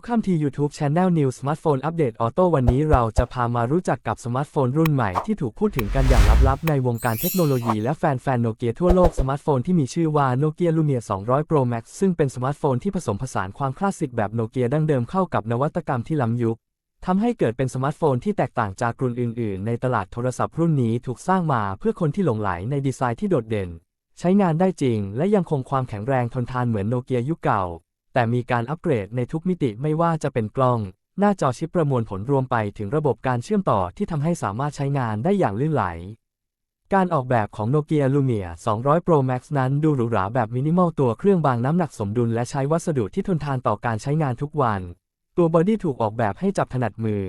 Welcome to YouTube Channel New Smartphone Update Auto วันนี้เราจะพามารู้จักกับสมาร์ทโฟนรุ่นใหม่ที่ถูกพูดถึงกันอย่างลับๆ ในวงการเทคโนโลยีและแฟนๆโนเกียทั่วโลกสมาร์ทโฟนที่มีชื่อว่า Nokia Lumia 200 Pro Max ซึ่งเป็นสมาร์ทโฟนที่ผสมผสานความคลาสสิกแบบโนเกียดั้งเดิมเข้ากับนวัตกรรมที่ล้ำยุคทำให้เกิดเป็นสมาร์ทโฟนที่แตกต่างจากรุ่นอื่นๆ ในตลาดโทรศัพท์รุ่นนี้ถูกสร้างมาเพื่อคนที่หลงไหลในดีไซน์ที่โดดเด่น ใช้งานได้จริง และยังคงความแข็งแรงทนทานเหมือนโนเกียยุคเก่า แต่มีการอัปเกรดในทุกมิติไม่ว่าจะเป็นกล้อง หน้าจอชิปประมวลผลรวมไปถึงระบบการเชื่อมต่อที่ทำให้สามารถใช้งานได้อย่างลื่นไหล การออกแบบของ Nokia Lumia 200 Pro Max นั้นดูหรูหราแบบมินิมอลตัวเครื่องบางน้ำหนักสมดุลและใช้วัสดุที่ทนทานต่อการใช้งานทุกวัน ตัวบอดี้ถูกออกแบบให้จับถนัดมือ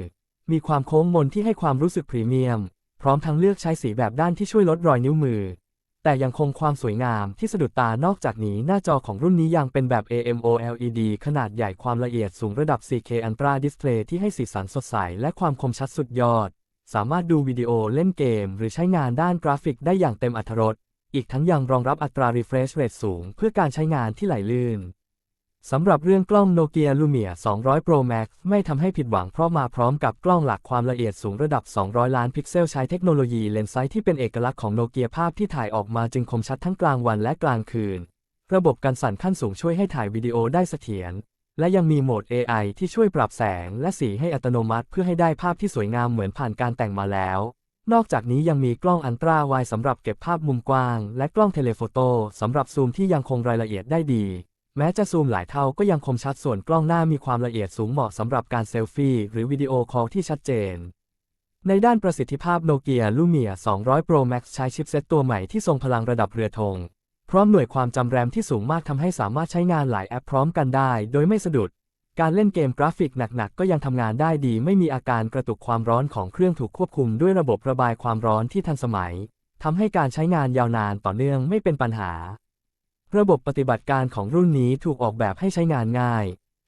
มีความโค้งมนที่ให้ความรู้สึกพรีเมียม พร้อมทั้งเลือกใช้สีแบบด้านที่ช่วยลดรอยนิ้วมือ แต่ยังคงความสวยงามที่สะดุดตานอกจากนี้หน้าจอของรุ่นนี้ยังเป็นแบบ AMOLED ขนาดใหญ่ความละเอียดสูงระดับ 4K Ultra Display ที่ให้สีสันสดใส และความคมชัดสุดยอด สามารถดูวิดีโอเล่นเกม หรือใช้งานด้านกราฟิกได้อย่างเต็มอรรถรสอีกทั้งยังรองรับอัตรา refresh rate สูง เพื่อการใช้งานที่ไหลลื่น สำหรับเรื่องกล้อง Nokia Lumia 200 Pro Max ไม่ทำให้ผิดหวังเพราะมาพร้อมกับกล้องหลักความละเอียดสูงระดับ 200 ล้านพิกเซลใช้เทคโนโลยีเลนส์ไซส์ที่เป็นเอกลักษณ์ของโนเกียภาพที่ถ่ายออกมาจึงคมชัดทั้งกลางวันและกลางคืน ระบบการสั่นขั้นสูงช่วยให้ถ่ายวิดีโอได้เสถียร และยังมีโหมด AI ที่ช่วยปรับแสงและสีให้อัตโนมัติเพื่อให้ได้ภาพที่สวยงามเหมือนผ่านการแต่งมาแล้ว นอกจากนี้ยังมีกล้องอันตราไวสำหรับเก็บภาพมุมกว้าง และกล้องเทเลโฟโต้สำหรับซูมที่ยังคงรายละเอียดได้ดี แม้จะซูมหลายเท่าก็ยังคมชัดส่วนกล้องหน้ามีความละเอียดสูงเหมาะสำหรับการเซลฟี่หรือวิดีโอคอลที่ชัดเจน ในด้านประสิทธิภาพโนเกีย Lumia 200 Pro Max ใช้ชิปเซ็ตตัวใหม่ที่ทรงพลังระดับเรือธงพร้อมหน่วยความจำแรมที่สูงมากทำให้สามารถใช้งานหลายแอปพร้อมกันได้ โดยไม่สะดุด การเล่นเกมกราฟิกหนักๆ ก็ยังทำงานได้ดี ไม่มีอาการกระตุกความร้อนของเครื่องถูกควบคุมด้วยระบบระบายความร้อนที่ทันสมัยทำให้การใช้งานยาวนานต่อเนื่องไม่เป็นปัญหา ระบบปฏิบัติการของรุ่นนี้ถูกออกแบบให้ใช้งานง่าย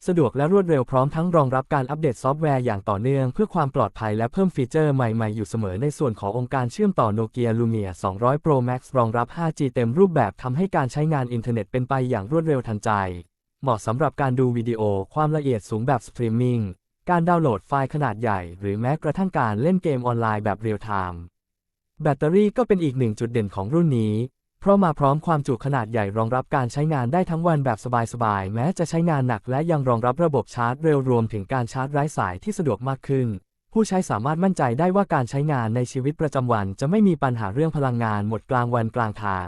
สะดวกและรวดเร็วพร้อมทั้งรองรับการอัปเดตซอฟต์แวร์อย่างต่อเนื่องเพื่อความปลอดภัยและเพิ่มฟีเจอร์ใหม่ๆ อยู่เสมอในส่วนขององค์การเชื่อมต่อ Nokia Lumia 200 Pro Max รองรับ 5G เต็มรูปแบบทำให้การใช้งานอินเทอร์เน็ตเป็นไปอย่างรวดเร็วทันใจ เหมาะสำหรับการดูวิดีโอ ความละเอียดสูงแบบสตรีมมิ่งการดาวน์โหลดไฟล์ขนาดใหญ่ หรือแม้กระทั่งการเล่นเกมออนไลน์แบบเรียลไทม์แบตเตอรี่ก็เป็นอีกหนึ่งจุดเด่นของรุ่นนี้ เพราะมาพร้อมความจุขนาดใหญ่รองรับการใช้งานได้ทั้งวันแบบสบายๆ แม้จะใช้งานหนักและยังรองรับระบบชาร์จเร็วรวมถึงการชาร์จไร้สายที่สะดวกมากขึ้น ผู้ใช้สามารถมั่นใจได้ว่าการใช้งานในชีวิตประจำวันจะไม่มีปัญหาเรื่องพลังงานหมดกลางวันกลางทาง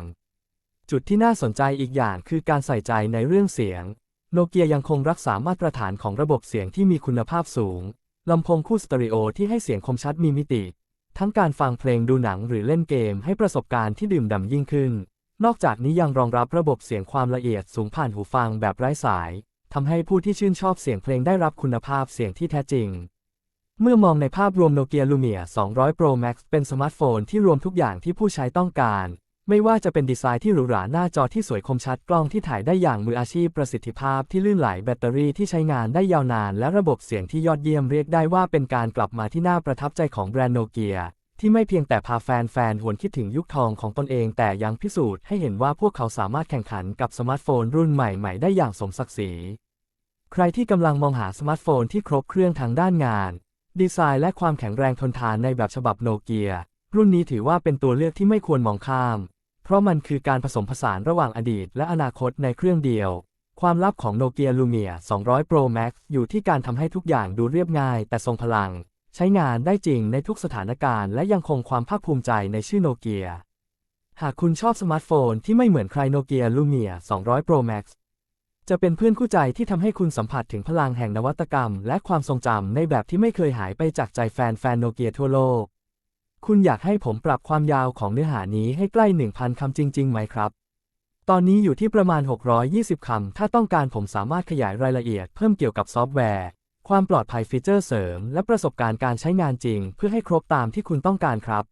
จุดที่น่าสนใจอีกอย่างคือการใส่ใจในเรื่องเสียงโนเกียยังคงรักษามาตรฐานของระบบเสียงที่มีคุณภาพสูงลำโพงคู่สเตอริโอที่ให้เสียงคมชัดมีมิติ ทั้งการฟังเพลงดูหนังหรือเล่นเกมให้ประสบการณ์ที่ดื่มด่ำยิ่งขึ้น นอกจากนี้ยังรองรับระบบเสียงความละเอียดสูงผ่านหูฟังแบบไร้สายทำให้ผู้ที่ชื่นชอบเสียงเพลงได้รับคุณภาพเสียงที่แท้จริง เมื่อมองในภาพรวมโนเกียลูเมีย200 Pro Max เป็นสมาร์ทโฟนที่รวมทุกอย่างที่ผู้ใช้ต้องการ ไม่ว่าจะเป็นดีไซน์ที่หรูหราหน้าจอที่สวยคมชัดกล้องที่ถ่ายได้อย่างมืออาชีพประสิทธิภาพที่ลื่นไหลแบตเตอรี่ที่ใช้งานได้ยาวนาน และระบบเสียงที่ยอดเยี่ยมเรียกได้ว่าเป็นการกลับมาที่น่าประทับใจของแบรนด์โนเกียที่ไม่เพียงแต่พาแฟนๆ หวนคิดถึงยุคทองของตนเอง แต่ยังพิสูจน์ให้เห็นว่าพวกเขาสามารถแข่งขันกับสมาร์ทโฟนรุ่นใหม่ๆ ได้อย่างสมศักดิ์ศรี ใครที่กำลังมองหาสมาร์ทโฟนที่ครบเครื่องทางด้านงาน ดีไซน์และความแข็งแรงทนทานในแบบฉบับโนเกียรุ่นนี้ถือว่าเป็นตัวเลือกที่ไม่ควรมองข้าม เพราะมันคือการผสมผสานระหว่างอดีตและอนาคตในเครื่องเดียว ความลับของโนเกีย Lumia 200 Pro Max อยู่ที่การทำให้ทุกอย่างดูเรียบง่ายแต่ทรงพลัง ใช้งานได้จริงในทุกสถานการณ์และยังคงความภาคภูมิใจในชื่อโนเกีย หากคุณชอบสมาร์ทโฟนที่ไม่เหมือนใครโนเกีย Lumia 200 Pro Max จะเป็นเพื่อนคู่ใจที่ทำให้คุณสัมผัสถึงพลังแห่งนวัตกรรม และความทรงจำในแบบที่ไม่เคยหายไปจากใจแฟนแฟนโนเกียทั่วโลก คุณอยากให้ผมปรับความยาวของเนื้อหานี้ให้ใกล้ 1,000 คำจริง ๆ ไหมครับ ตอนนี้อยู่ที่ประมาณ 620 คำ ถ้าต้องการผมสามารถขยายรายละเอียดเพิ่มเกี่ยวกับซอฟต์แวร์ ความปลอดภัยฟีเจอร์เสริม และประสบการณ์การใช้งานจริง เพื่อให้ครบตามที่คุณต้องการครับ